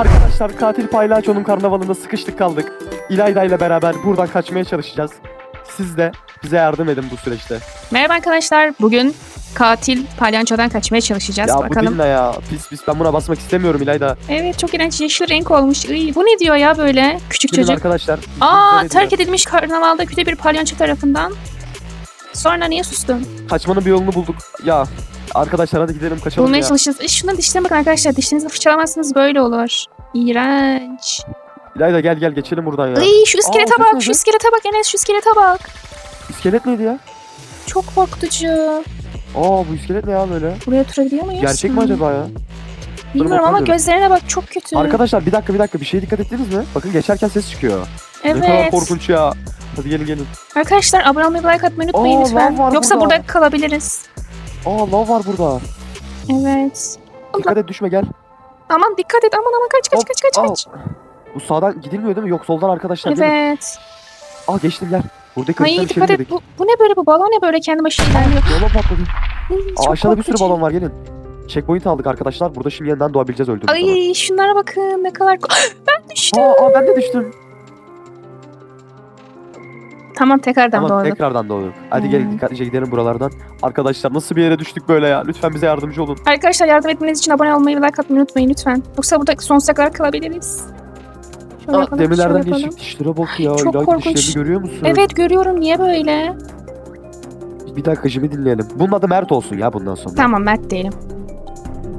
Arkadaşlar katil paylaşonun karnavalında sıkıştık kaldık. İlayda ile beraber buradan kaçmaya çalışacağız. Siz de bize yardım edin bu süreçte. Merhaba arkadaşlar. Bugün katil palyançodan kaçmaya çalışacağız. ya bu Bakalım. dil ne ya? Pis pis ben buna basmak istemiyorum İlayda. Evet çok iğrenç yeşil renk olmuş. Iy, bu ne diyor ya böyle? Küçük Gelin çocuk. arkadaşlar. Aa Bizlere terk edilmiş karnavalda kötü bir palyanço tarafından. Sonra niye sustun? Kaçmanın bir yolunu bulduk. Ya arkadaşlar hadi gidelim kaçalım Bulmaya ya. çalışacağız. E, şuna dişlerine bakın arkadaşlar. Dişlerinizi fırçalamazsanız böyle olur. İğrenç. İlayda gel gel geçelim buradan ya. Iy, şu iskelete Aa, bak. Şu iskelete bak Enes. Şu iskelete bak. İskelet neydi ya? Çok korkutucu. Aa bu iskelet ne ya böyle? Buraya oturabiliyor muyuz? Gerçek mi Hmm. acaba ya? Bilmiyorum ama gözlerine bak çok kötü. Arkadaşlar bir dakika bir dakika bir şeye dikkat ettiniz mi? Bakın geçerken ses çıkıyor. Ne kadar evet. korkunç ya. Hadi gelin gelin. Arkadaşlar abone olmayı like atmayı unutmayın Aa, lütfen. Yoksa burada. burada kalabiliriz. Aa lav var burada. Evet. Dikkat et düşme gel. Aman dikkat et aman aman kaç kaç Hop, kaç kaç kaç. Bu sağdan gidilmiyor değil mi? Yok soldan arkadaşlar. Evet. Aa geçtim gel. Buradaki Ay haritadan içeri dikkat et. girdik. Bu, bu ne böyle bu balon ne böyle kendi başına ilerliyor. Balon patladı. Ay, Aa, çok aşağıda bir sürü korkunç. balon var gelin. Checkpoint aldık arkadaşlar. Burada şimdi yeniden doğabileceğiz öldüğümüz zaman. Ay şunlara bakın ne kadar ko- ben düştüm. Aa, aa ben de düştüm. Tamam tekrardan Tamam doğduk. tekrardan doğduk. Hadi Hmm. gelin dikkatlice gidelim buralardan. Arkadaşlar nasıl bir yere düştük böyle ya? Lütfen bize yardımcı olun. Arkadaşlar yardım etmeniz için abone olmayı ve like atmayı unutmayın lütfen. Yoksa burada sonsuza kadar kalabiliriz. Şöyle Aa, yapalım, demirlerden geçtik. Dişlere bak ya. Çok İlahi korkunç. dişlerini görüyor musun? Evet görüyorum niye böyle? Bir dakika şimdi dinleyelim. Bunun adı Mert olsun ya bundan sonra. Tamam Mert diyelim.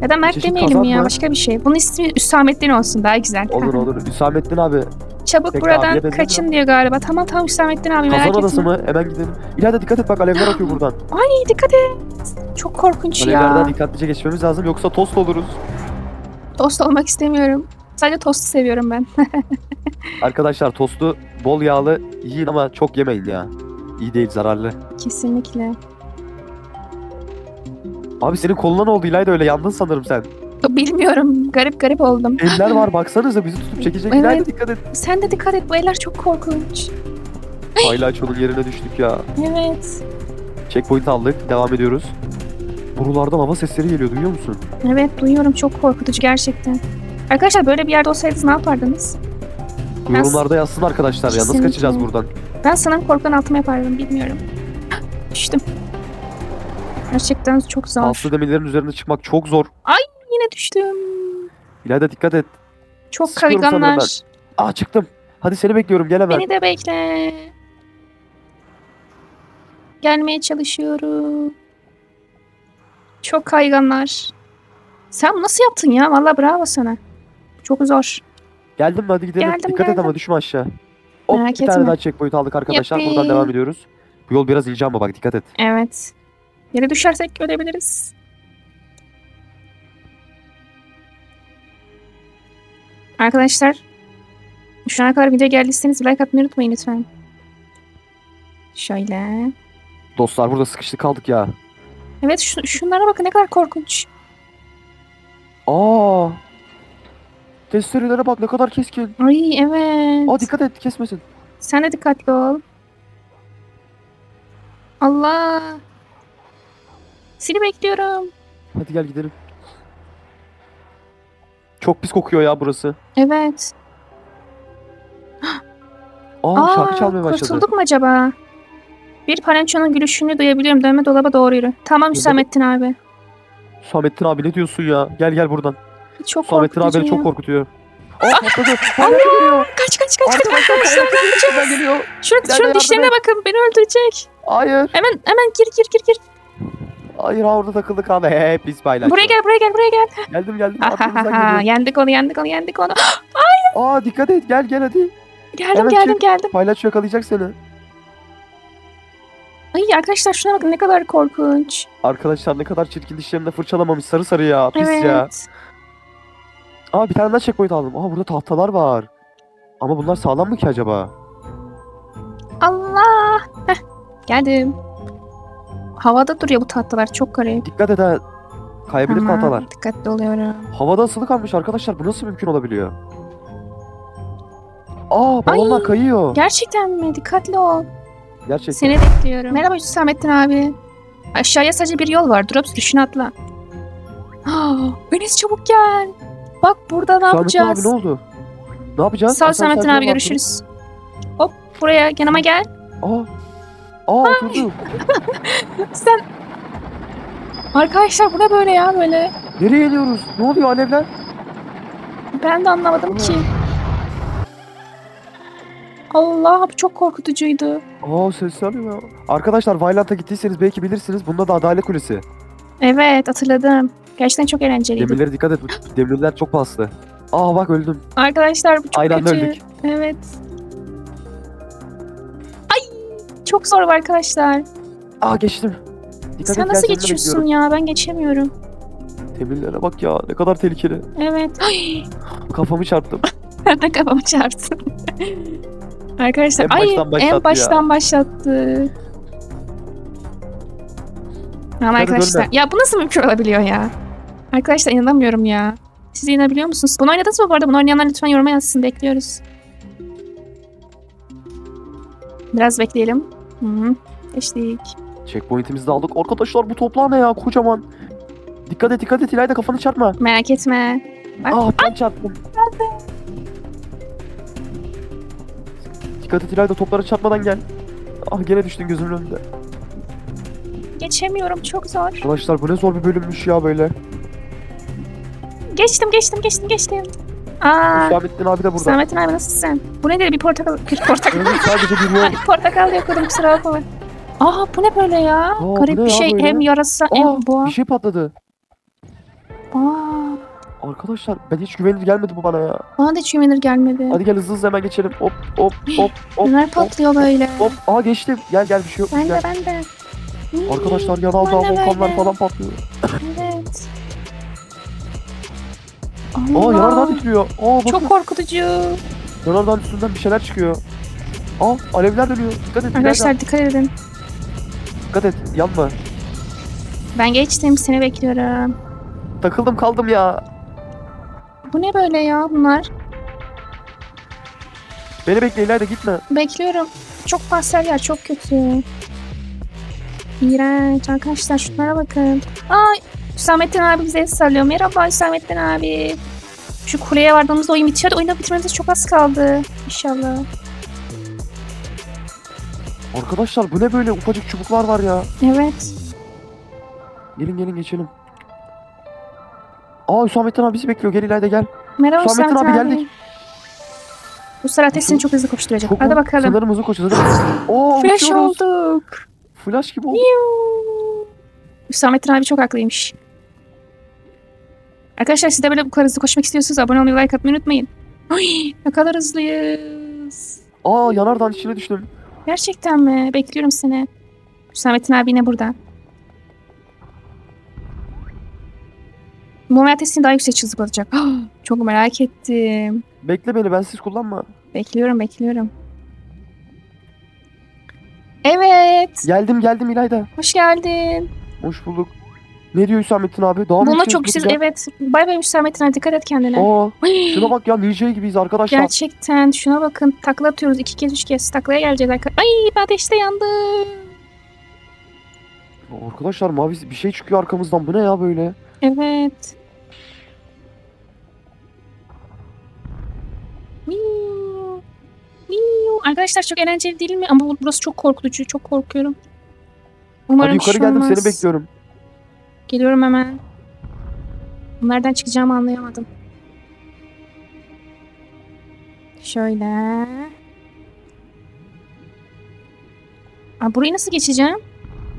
Ya da Mert Çeşit demeyelim ya mı? başka bir şey. Bunun ismi Hüsamettin olsun daha güzel. Olur olur. Hüsamettin abi. Çabuk Peki, buradan kaçın diyor galiba. Tamam tamam Hüsamettin abi merak Kazan adası etme. mı? Hemen gidelim. İlayda dikkat et bak alevler akıyor buradan. Ay dikkat et. Çok korkunç Alevlerden ya. dikkatlice geçmemiz lazım yoksa tost oluruz. Tost olmak istemiyorum. Sadece tostu seviyorum ben. Arkadaşlar tostu bol yağlı yiyin ama çok yemeyin ya. İyi değil zararlı. Kesinlikle. Abi senin koluna ne oldu İlayda öyle yandın sanırım sen. Bilmiyorum. Garip garip oldum. Eller var baksanıza bizi tutup çekecek. Evet. İlayda dikkat et. Sen de dikkat et. Bu eller çok korkunç. Paylaşonun yerine düştük ya. Evet. Checkpoint aldık. Devam ediyoruz. Buralardan hava sesleri geliyor duyuyor musun? Evet duyuyorum. Çok korkutucu gerçekten. Arkadaşlar böyle bir yerde olsaydınız ne yapardınız? Yorumlarda yazsın arkadaşlar ya. Nasıl Kesinlikle. kaçacağız buradan? Ben sanırım korkudan altıma yapardım. Bilmiyorum. Düştüm. Gerçekten çok zor. Aslı demirlerin üzerine çıkmak çok zor. Yine düştüm. İlayda dikkat et. Çok Sıkıyorum sanırım kayganlar. Aa çıktım. Hadi seni bekliyorum gel hemen. Beni de bekle. Gelmeye çalışıyorum. Çok kayganlar. Sen nasıl yaptın ya? Vallahi bravo sana. Çok zor. Geldim mi hadi gidelim. Geldim, dikkat et geldim. ama düşme aşağı. Hop Merak bir tane etme. daha checkpoint aldık arkadaşlar. Yapayım. Buradan devam ediyoruz. Bu yol biraz ince ama bak dikkat et. Evet. Yere düşersek ölebiliriz. Arkadaşlar şu ana kadar video geldiyseniz like atmayı unutmayın lütfen. Şöyle. Dostlar burada sıkıştık kaldık ya. Evet şu, şunlara bakın ne kadar korkunç. Aa. Testerelere bak ne kadar keskin. Ay evet. Aa dikkat et kesmesin. Sen de dikkatli ol. Allah. Seni bekliyorum. Hadi gel gidelim. Çok pis kokuyor ya burası. Evet. Aa, şarkı çalmaya başladı. kurtulduk mu acaba? Bir parançonun gülüşünü duyabiliyorum. Dönme dolaba doğru yürü. Tamam Hüsamettin abi. Samettin abi ne diyorsun ya? Gel gel buradan. Çok Samettin abi beni çok korkutuyor. Aa patladı. Palyaço geliyor. Kaç kaç kaç kaç. Arkadaşlar içinden geliyor. Şunun, şunun dişlerine bakın. Beni öldürecek. Hayır. Hemen hemen gir gir gir gir. Hayır ha orada takıldı kaldı. He pis paylaş. Buraya gel buraya gel buraya gel. Geldim geldim. Yendik onu yendik onu yendik onu. Aa dikkat et gel gel hadi. Geldim Hemen geldim çık. geldim. Paylaş yakalayacak seni. Ay arkadaşlar şuna bakın ne kadar korkunç. Arkadaşlar ne kadar çirkin dişlerimle fırçalamamış sarı sarı ya. Pis evet. ya. Aa bir tane daha checkpoint aldım. Aa burada tahtalar var. Ama bunlar sağlam mı ki acaba? Allah. Heh, geldim. Havada duruyor bu tahtalar çok garip. Dikkat et ha. Kayabilir Tamam, tahtalar. Dikkatli oluyorum. Havada asılı kalmış arkadaşlar. Bu nasıl mümkün olabiliyor? Aa balonlar Ay. kayıyor. Gerçekten mi? Dikkatli ol. Gerçekten. Seni bekliyorum. Merhaba Hüsamettin abi. Aşağıya sadece bir yol var. Drop düşün atla. Ah, Enes çabuk gel. Bak burada ne Hüsamettin abi yapacağız? ne oldu? Ne yapacağız? Sağ ol Hasan, Samettin sen ne abi görüşürüz. Hop buraya yanıma gel. Aa. Aa oturdu. Sen... Arkadaşlar bu ne böyle ya böyle? Nereye iniyoruz? Ne oluyor alevler? Ben de anlamadım ki. Allah bu çok korkutucuydu. Aa sesler ya. Arkadaşlar Violent'a gittiyseniz belki bilirsiniz. Bunda da Adalet Kulesi. Evet hatırladım. Gerçekten çok eğlenceliydi. Demirlere dikkat et. bu Demirler çok paslı. Aa bak öldüm. Arkadaşlar bu çok Aynı anda kötü. öldük. Evet. Çok zor bu arkadaşlar. Aa geçtim. Dikkat Sen et, nasıl geçiyorsun bekliyorum. ya? Ben geçemiyorum. Demirlere bak ya ne kadar tehlikeli. Evet. Ay, Kafamı çarptım. ben de kafamı çarptım. Arkadaşlar En ay baştan başlattı en ya. baştan başlattı. Ama Hadi arkadaşlar dönme. ya bu nasıl mümkün olabiliyor ya? Arkadaşlar inanamıyorum ya. Siz inanabiliyor musunuz? Bunu oynadınız mı bu arada? Bunu oynayanlar lütfen yoruma yazsın. Bekliyoruz. Biraz bekleyelim. Hı -hı. Geçtik. Checkpoint'imizi de aldık. Arkadaşlar bu toplar ne ya kocaman. Dikkat et dikkat et İlayda kafanı çarpma. Merak etme. Bak. Aa ben çarptım. Dikkat et İlayda toplara çarpmadan gel. Ah gene düştün gözümün önünde. Geçemiyorum. Çok zor. Arkadaşlar bu ne zor bir bölümmüş ya böyle. Geçtim geçtim geçtim geçtim. Aa, Hüsamettin abi de burada. Samet'in abi nasılsın? Bu nedir? Bir portakal. Bir portakal. Evet, sadece bir yol. Ay, portakal yakıyordum kusura bakma. Aa bu ne böyle ya? bu Garip bir şey. böyle? Hem yarasa Aa hem boğa. bir şey patladı. Aa, Arkadaşlar ben hiç güvenilir gelmedi bu bana ya. bana da hiç güvenilir gelmedi. Hadi gel hızlı hızlı hemen geçelim. Hop hop hop hop. Neler hop, patlıyor böyle? Hop. Aa geçtim. Gel gel bir şey yok. Ben de Gel. ben de. Arkadaşlar yanal de dağ volkanlar falan patlıyor. Aa Allah, yanardağ titriyor. Aa bakın. Çok korkutucu. Yanardağın üstünden bir şeyler çıkıyor. Aa alevler dönüyor. Dikkat et. Arkadaşlar dikkat edin. Dikkat et. Yanma. Ben geçtim seni bekliyorum. Takıldım kaldım ya. Bu ne böyle ya bunlar? Beni bekle İlayda gitme. Bekliyorum. Çok pastel yer çok kötü. İğrenç arkadaşlar şunlara bakın. Ay Hüsamettin abi bize sallıyor. Merhaba Hüsamettin abi. Şu kuleye vardığımızda oyun bitiyor. Oyunu bitirmemize çok az kaldı. İnşallah. Arkadaşlar bu ne böyle ufacık çubuklar var ya. Evet. Gelin gelin geçelim. Aa Hüsamettin abi bizi bekliyor. Gel İlayda gel. Merhaba Hüsamettin Hüsamettin abi, abi. geldik. Bu sıra ateşini çok hızlı koşturacak. Çok Hadi bakalım. Sanırım hızlı. Hadi. Oo Flash uçuyoruz. olduk. Flash gibi oldu. Yuu. Hüsamettin abi çok haklıymış. Arkadaşlar siz de böyle bu kadar hızlı koşmak istiyorsanız abone olmayı, like atmayı unutmayın. Ay, ne kadar hızlıyız. Aa yanardağın içine düştüm. Gerçekten mi? Bekliyorum seni. Hüsamettin abi yine burada. Mumya testini daha yüksek hızlı. Çok merak ettim. Bekle beni bensiz kullanma. Bekliyorum, bekliyorum. Evet. Geldim geldim İlayda. Hoş geldin. Hoş bulduk. Ne diyor Hüsamettin abi? Daha Buna çok güzel? Evet. Bay bay Hüsamettin abi. Dikkat et kendine. Aa şuna bak ya ninja gibiyiz arkadaşlar. Gerçekten şuna bakın takla atıyoruz iki kez üç kez taklaya geleceğiz arkadaşlar. Ay ben ateşte yandım. Arkadaşlar mavi bir şey çıkıyor arkamızdan. Bu ne ya böyle? Evet. Miu. Miu. Arkadaşlar çok eğlenceli değil mi? Ama bu- burası çok korkutucu. Çok korkuyorum. Umarım Hadi yukarı geldim olmaz. seni bekliyorum. Geliyorum hemen. Nereden çıkacağımı anlayamadım. Şöyle. Aa, burayı nasıl geçeceğim?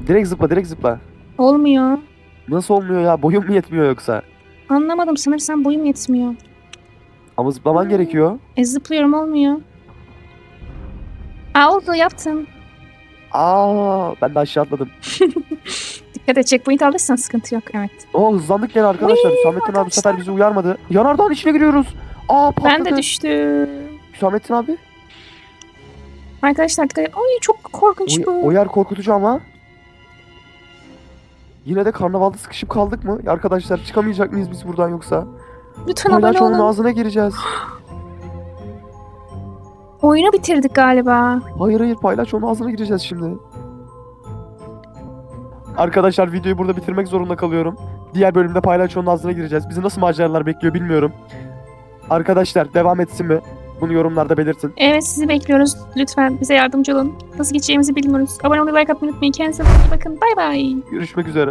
Direkt zıpla direkt zıpla. Olmuyor. Nasıl olmuyor ya? Boyun mu yetmiyor yoksa? Anlamadım. Sanırsam boyum yetmiyor. Ama zıplaman gerekiyor. E zıplıyorum olmuyor. Aa oldu yaptım. Aa ben de aşağı atladım. Dikkat et checkpoint alırsan sıkıntı yok. Evet. Oo hızlandık gene arkadaşlar. Hüsamettin abi bu sefer bizi uyarmadı. Yanardağın içine giriyoruz. Aa patladı. Ben de düştüm. Hüsamettin abi. Arkadaşlar dikkat et. Ay çok korkunç O, bu. o yer korkutucu ama. Yine de karnavalda sıkışıp kaldık mı? Arkadaşlar çıkamayacak mıyız biz buradan yoksa? Lütfen abone olun. ağzına gireceğiz. Oyunu bitirdik galiba. Hayır hayır paylaş onun ağzına gireceğiz şimdi. Arkadaşlar videoyu burada bitirmek zorunda kalıyorum. Diğer bölümde palyaçonun ağzına gireceğiz. Bizi nasıl maceralar bekliyor bilmiyorum. Arkadaşlar devam etsin mi? Bunu yorumlarda belirtin. Evet sizi bekliyoruz. Lütfen bize yardımcı olun. Nasıl geçeceğimizi bilmiyoruz. Abone olmayı like atmayı unutmayın. Kendinize iyi bakın. Bay bay. Görüşmek üzere.